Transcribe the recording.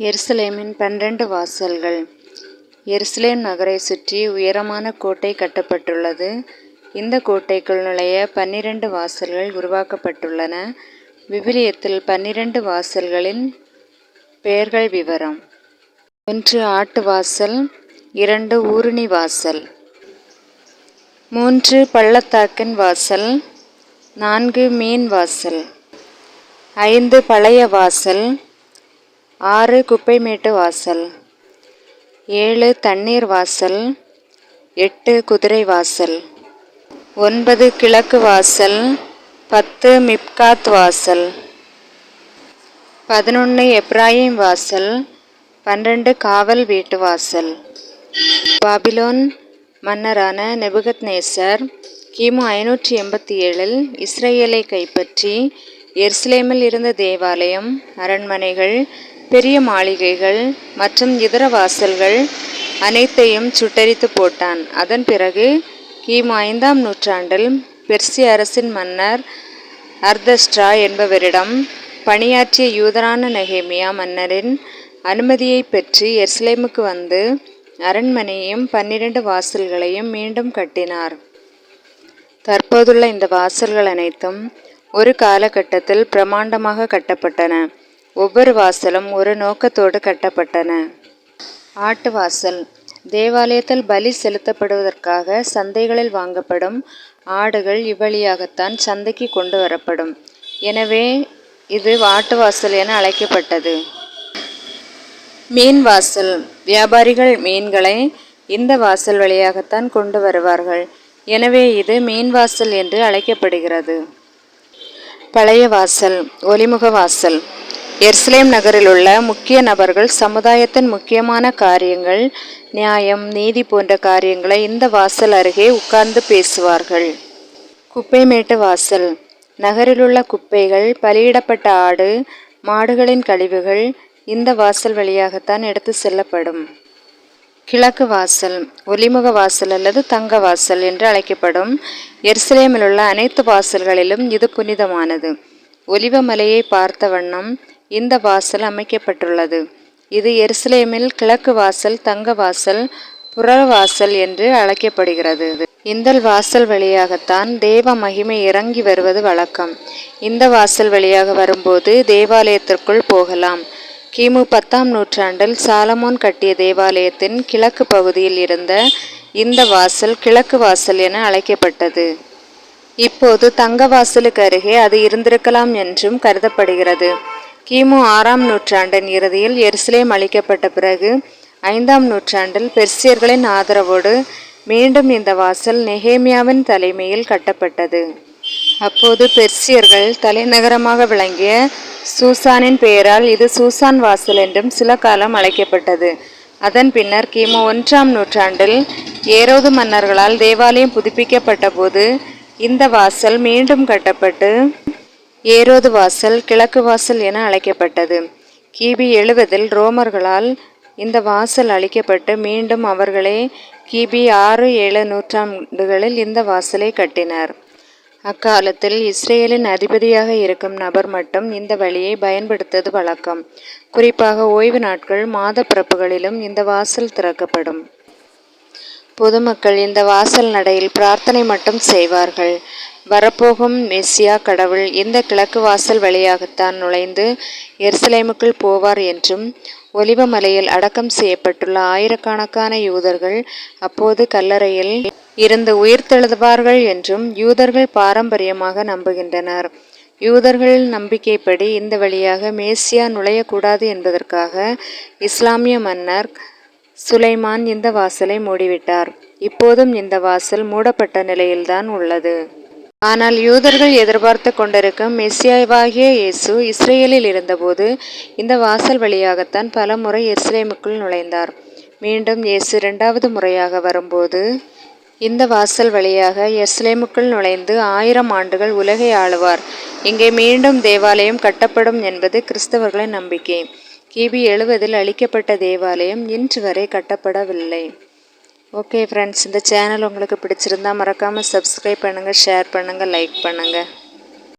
எருசலேமின் பன்னிரண்டு வாசல்கள் எருசலேம் நகரை சுற்றி உயரமான கோட்டை கட்டப்பட்டுள்ளது. இந்த கோட்டைக்குள் நுழைய பன்னிரண்டு வாசல்கள் உருவாக்கப்பட்டுள்ளன. விவிலியத்தில் பன்னிரண்டு வாசல்களின் பெயர்கள் விவரம் ஒன்று ஆட்டு வாசல் இரண்டு ஊருணி வாசல் மூன்று பள்ளத்தாக்கின் வாசல் நான்கு மீன் வாசல் ஐந்து பழைய வாசல் ஆறு குப்பைமேட்டு வாசல். ஏழு தண்ணீர் வாசல். எட்டு குதிரை வாசல். ஒன்பது கிழக்கு வாசல். பத்து மிப்காத் வாசல். பதினொன்று எப்ராஹிம் வாசல். பன்னெண்டு காவல் வீட்டு வாசல். பாபிலோன் மன்னரான நெபுகத் நேசர் கிமு ஐநூற்றி எண்பத்தி ஏழில் இஸ்ரேலை கைப்பற்றி எர்ஸ்லேமில் இருந்த தேவாலயம் அரண்மனைகள் பெரிய மாளிகைகள் மற்றும் இதர வாசல்கள் அனைத்தையும் சுட்டரித்து போட்டான். அதன் பிறகு கிமு ஐந்தாம் நூற்றாண்டில் பெர்சிய அரசின் மன்னர் அர்தஸ்ட்ரா என்பவரிடம் பணியாற்றிய யூதரான நெகேமியா மன்னரின் அனுமதியைப் பெற்று எருசலேமுக்கு வந்து அரண்மனையையும் பன்னிரண்டு வாசல்களையும் மீண்டும் கட்டினார். தற்போதுள்ள இந்த வாசல்கள் அனைத்தும் ஒரு காலகட்டத்தில் பிரமாண்டமாக கட்டப்பட்டன. ஒவ்வொரு வாசலும் ஒரு நோக்கத்தோடு கட்டப்பட்டன. ஆட்டு வாசல் தேவாலயத்தில் பலி செலுத்தப்படுவதற்காக சந்தைகளில் வாங்கப்படும் ஆடுகள் இவ்வழியாகத்தான் சந்தைக்கு கொண்டு வரப்படும். எனவே இது ஆட்டு வாசல் என அழைக்கப்பட்டது. மீன் வாசல் வியாபாரிகள் மீன்களை இந்த வாசல் வழியாகத்தான் கொண்டு வருவார்கள். எனவே இது மீன் வாசல் என்று அழைக்கப்படுகிறது. பழைய வாசல் ஒலிமுக வாசல் எர்சலேம் நகரில் உள்ள முக்கிய நபர்கள் சமுதாயத்தின் முக்கியமான காரியங்கள் நியாயம் நீதி போன்ற காரியங்களை இந்த வாசல் அருகே உட்கார்ந்து பேசுவார்கள். குப்பைமேட்டு வாசல் நகரிலுள்ள குப்பைகள் பலியிடப்பட்ட ஆடு மாடுகளின் கழிவுகள் இந்த வாசல் வழியாகத்தான் எடுத்து செல்லப்படும். கிழக்கு வாசல் ஒலிமுக வாசல் அல்லது தங்க வாசல் என்று அழைக்கப்படும். எருசலேமிலுள்ள அனைத்து வாசல்களிலும் இது புனிதமானது. ஒலிவ மலையை பார்த்த வண்ணம் இந்த வாசல் அமைக்கப்பட்டுள்ளது. இது எருசலேமில் கிழக்கு வாசல் தங்க வாசல் புறவாசல் என்று அழைக்கப்படுகிறது. இந்த வாசல் வழியாகத்தான் தேவ மகிமை இறங்கி வருவது வழக்கம். இந்த வாசல் வழியாக வரும்போது தேவாலயத்திற்குள் போகலாம். கிமு பத்தாம் நூற்றாண்டில் சாலமோன் கட்டிய தேவாலயத்தின் கிழக்கு பகுதியில் இருந்த இந்த வாசல் கிழக்கு வாசல் என அழைக்கப்பட்டது. இப்போது தங்க வாசலுக்கு அருகே அது இருந்திருக்கலாம் என்றும் கருதப்படுகிறது. கிமு ஆறாம் நூற்றாண்டின் இறுதியில் எருசலேம் அளிக்கப்பட்ட பிறகு ஐந்தாம் நூற்றாண்டில் பெர்சியர்களின் ஆதரவோடு மீண்டும் இந்த வாசல் நெஹேமியாவின் தலைமையில் கட்டப்பட்டது. அப்போது பெர்சியர்கள் தலைநகரமாக விளங்கிய சூசானின் பெயரால் இது சூசான் வாசல் என்றும் சில காலம் அழைக்கப்பட்டது. அதன் பின்னர் கிமு ஒன்றாம் நூற்றாண்டில் ஏரோது மன்னர்களால் தேவாலயம் புதுப்பிக்கப்பட்ட போது இந்த வாசல் மீண்டும் கட்டப்பட்டு ஏரோது வாசல் கிழக்கு வாசல் என அழைக்கப்பட்டது. கிபி எழுபதில் எழுவதில் ரோமர்களால் இந்த வாசல் அழிக்கப்பட்டு மீண்டும் அவர்களே கிபி ஆறு ஏழு நூற்றாண்டுகளில் இந்த வாசலை கட்டினர். அக்காலத்தில் இஸ்ரேலின் அதிபதியாக இருக்கும் நபர் மட்டும் இந்த வழியை பயன்படுத்துவது வழக்கம். குறிப்பாக ஓய்வு நாட்கள் மாத பிறப்புகளிலும் இந்த வாசல் திறக்கப்படும். பொதுமக்கள் இந்த வாசல் நடையில் பிரார்த்தனை மட்டும் செய்வார்கள். வரப்போகும் மெஸ்ஸியா கடவுள் இந்த கிழக்கு வாசல் வழியாகத்தான் நுழைந்து எருசலேமுக்குள் போவார் என்றும் ஒலிவமலையில் அடக்கம் செய்யப்பட்டுள்ள ஆயிரக்கணக்கான யூதர்கள் அப்போது கல்லறையில் இருந்து உயிர்த்தெழுதுவார்கள் என்றும் யூதர்கள் பாரம்பரியமாக நம்புகின்றனர். யூதர்கள் நம்பிக்கைப்படி இந்த வழியாக மேசியா நுழையக்கூடாது என்பதற்காக இஸ்லாமிய மன்னர் சுலைமான் இந்த வாசலை மூடிவிட்டார். இப்போதும் இந்த வாசல் மூடப்பட்ட நிலையில்தான் உள்ளது. ஆனால் யூதர்கள் எதிர்பார்த்து கொண்டிருக்கும் மெசியாவாகிய இயேசு இஸ்ரேலில் இருந்தபோது இந்த வாசல் வழியாகத்தான் பல முறை எருசலேமுக்குள் நுழைந்தார். மீண்டும் இயேசு இரண்டாவது முறையாக வரும்போது இந்த வாசல் வழியாக எஸ்லேமுக்குள் நுழைந்து ஆயிரம் ஆண்டுகள் உலகை ஆளுவார். இங்கே மீண்டும் தேவாலயம் கட்டப்படும் என்பது கிறிஸ்தவர்களின் நம்பிக்கை. கிபி எழுவதில் அழிக்கப்பட்ட தேவாலயம் இன்று வரை கட்டப்படவில்லை. ஓகே ஃப்ரெண்ட்ஸ் இந்த சேனல் உங்களுக்கு பிடிச்சிருந்தா மறக்காமல் சப்ஸ்கிரைப் பண்ணுங்கள் ஷேர் பண்ணுங்கள் லைக் பண்ணுங்கள்